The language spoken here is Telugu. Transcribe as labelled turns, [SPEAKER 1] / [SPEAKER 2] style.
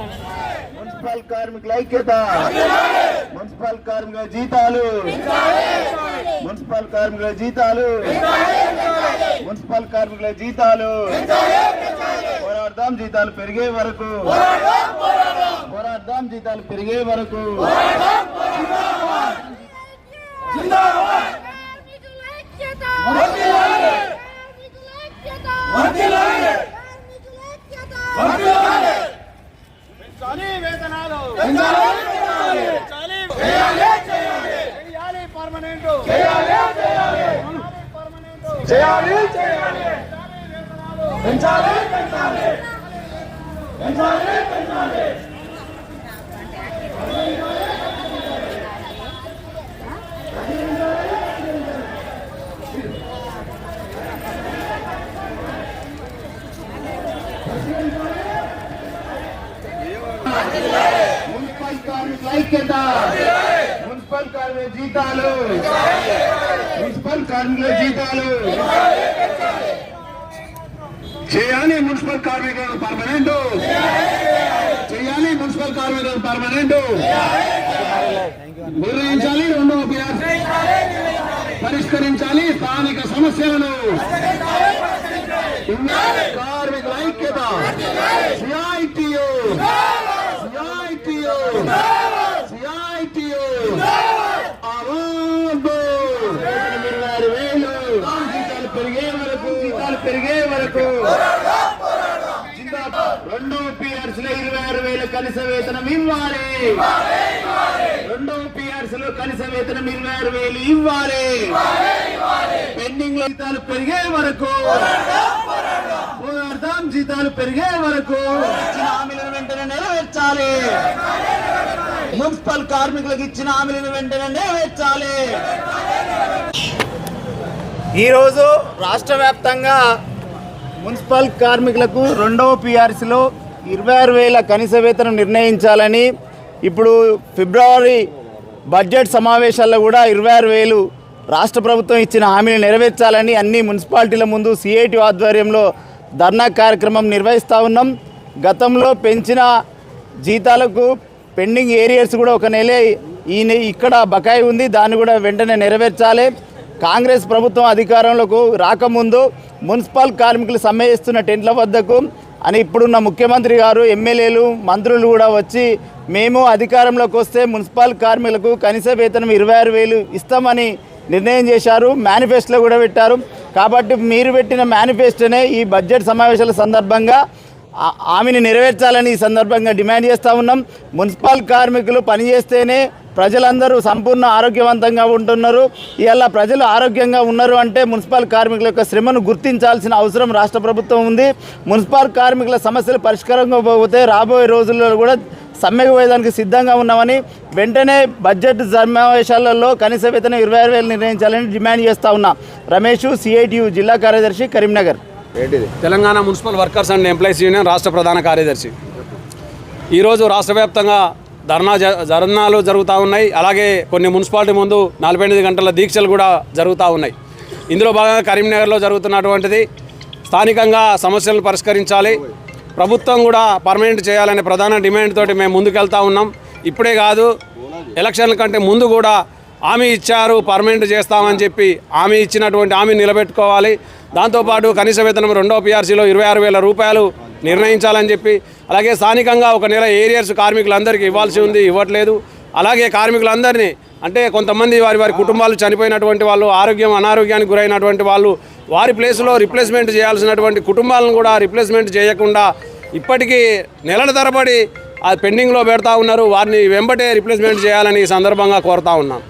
[SPEAKER 1] మున్సిపల్ కార్మికుల ఐక్యత. మున్సిపల్ కార్మికుల జీతాలు. మున్సిపల్ కార్మికుల జీతాలు. మున్సిపల్ కార్మికుల జీతాలు. పోరాడదాం జీతాలు పెరిగే వరకు. పోరాడదాం జీతాలు పెరిగే వరకు.
[SPEAKER 2] పెంచాలి వేతనాలు పెంచాలి చేయాలి పర్మనెంట్ చేయాలి
[SPEAKER 1] చేయాలి చేయాలి పెంచాలి పెంచాలి పెంచాలి పెంచాలి మున్సిపల్ కార్మికుల ఐక్యత. మున్సిపల్ కార్మికుల జీతాలు. మున్సిపల్ కార్మికుల జీతాలు. చేయాలి మున్సిపల్ కార్మికులను పర్మనెంట్. చేయాలి మున్సిపల్ కార్మికులను పర్మనెంట్. నిర్ణయించాలి రెండవ పరిష్కరించాలి స్థానిక సమస్యలను. కార్మికుల ఐక్యత సిఐటియు సిఐటియు సిఐటియు అవార్డు ఇరవై ఆరు వేలు జీతాలు పెరిగే వరకు జీతాలు పెరిగే వరకు. రెండో పిఆర్స్లో ఇరవై ఆరు వేలు కనీస వేతనం ఇవ్వాలి. రెండో పిఆర్స్లో కనీస వేతనం ఇరవై ఆరు వేలు ఇవ్వాలి. పెండింగ్ జీతాలు పెరిగే వరకు పోరాడదాం జీతాలు పెరిగే వరకు ఇచ్చిన హామీలను వెంటనే నెరవేర్చాలి. మున్సిపల్ కార్మికులకు ఇచ్చిన హామీలను వెంటనే నెరవేర్చాలి. ఈరోజు రాష్ట్ర వ్యాప్తంగా మున్సిపల్ కార్మికులకు రెండవ పిఆర్సీలో ఇరవై ఆరు వేల కనీస వేతనం నిర్ణయించాలని ఇప్పుడు ఫిబ్రవరి బడ్జెట్ సమావేశాల్లో కూడా ఇరవై ఆరు వేలు రాష్ట్ర ప్రభుత్వం ఇచ్చిన హామీని నెరవేర్చాలని అన్ని మున్సిపాలిటీల ముందు సిఐటి ఆధ్వర్యంలో ధర్నా కార్యక్రమం నిర్వహిస్తూ ఉన్నాం. గతంలో పెంచిన జీతాలకు పెండింగ్ ఏరియర్స్ కూడా ఒక నెల ఈ నె- ఇక్కడ బకాయి ఉంది. దాన్ని కూడా వెంటనే నెరవేర్చాలి. కాంగ్రెస్ ప్రభుత్వం అధికారంలోకి రాకముందు మున్సిపల్ కార్మికులు సమ్మె చేస్తున్న టెంట్ల వద్దకు అని ఇప్పుడున్న ముఖ్యమంత్రి గారు ఎమ్మెల్యేలు మంత్రులు కూడా వచ్చి మేము అధికారంలోకి వస్తే మున్సిపల్ కార్మికులకు కనీస వేతనం ఇరవై ఆరు వేలు ఇస్తామని నిర్ణయం చేశారు మేనిఫెస్టోలో కూడా పెట్టారు. కాబట్టి మీరు పెట్టిన మేనిఫెస్టోనే ఈ బడ్జెట్ సమావేశాల సందర్భంగా ఆమెని నెరవేర్చాలని ఈ సందర్భంగా డిమాండ్ చేస్తూ ఉన్నాం. మున్సిపల్ కార్మికులు పనిచేస్తేనే ప్రజలందరూ సంపూర్ణ ఆరోగ్యవంతంగా ఉంటున్నారు. ఇలా ప్రజలు ఆరోగ్యంగా ఉన్నారు అంటే మున్సిపల్ కార్మికుల యొక్క శ్రమను గుర్తించాల్సిన అవసరం రాష్ట్ర ప్రభుత్వం ఉంది. మున్సిపల్ కార్మికుల సమస్యలు పరిష్కారంగా పోతే రాబోయే రోజుల్లో కూడా సమ్మెకు పోయేదానికి సిద్ధంగా ఉన్నామని వెంటనే బడ్జెట్ సమావేశాలలో కనీస వేతనం ఇరవై ఆరు వేలు నిర్ణయించాలని డిమాండ్ చేస్తా ఉన్నా. రమేష్ సిఐటియు జిల్లా కార్యదర్శి Karimnagar.
[SPEAKER 3] Telangana municipal workers and employees union రాష్ట్ర ప్రధాన కార్యదర్శి. ఈరోజు రాష్ట్ర వ్యాప్తంగా ధర్నా ధర్నాలు జరుగుతూ ఉన్నాయి. అలాగే కొన్ని మున్సిపాలిటీ ముందు నలభై ఎనిమిది గంటల దీక్షలు కూడా జరుగుతూ ఉన్నాయి. ఇందులో భాగంగా కరీంనగర్లో జరుగుతున్నటువంటిది స్థానికంగా సమస్యలను పరిష్కరించాలి. ప్రభుత్వం కూడా పర్మనెంట్ చేయాలనే ప్రధాన డిమాండ్ తోటి మేము ముందుకెళ్తా ఉన్నాం. ఇప్పుడే కాదు ఎలక్షన్ల కంటే ముందు కూడా హామీ ఇచ్చారు పర్మనెంట్ చేస్తామని చెప్పి హామీ ఇచ్చినటువంటి హామీ నిలబెట్టుకోవాలి. దాంతోపాటు కనీస వేతనం రెండో పిఆర్సీలో ఇరవై ఆరు వేల రూపాయలు నిర్ణయించాలని చెప్పి అలాగే స్థానికంగా ఒక నెల ఏరియర్స్ కార్మికులందరికీ ఇవ్వాల్సి ఉంది ఇవ్వట్లేదు. అలాగే కార్మికులందరినీ అంటే కొంతమంది వారి వారి కుటుంబాలు చనిపోయినటువంటి వాళ్ళు ఆరోగ్యం అనారోగ్యానికి గురైనటువంటి వాళ్ళు వారి ప్లేస్లో రిప్లేస్మెంట్ చేయాల్సినటువంటి కుటుంబాలను కూడా రిప్లేస్మెంట్ చేయకుండా ఇప్పటికీ నెలల తరబడి ఆ పెండింగ్లో పెడతా ఉన్నారు. వారిని వెంబటే రిప్లేస్మెంట్ చేయాలని ఈ సందర్భంగా కోరుతా ఉన్నాం.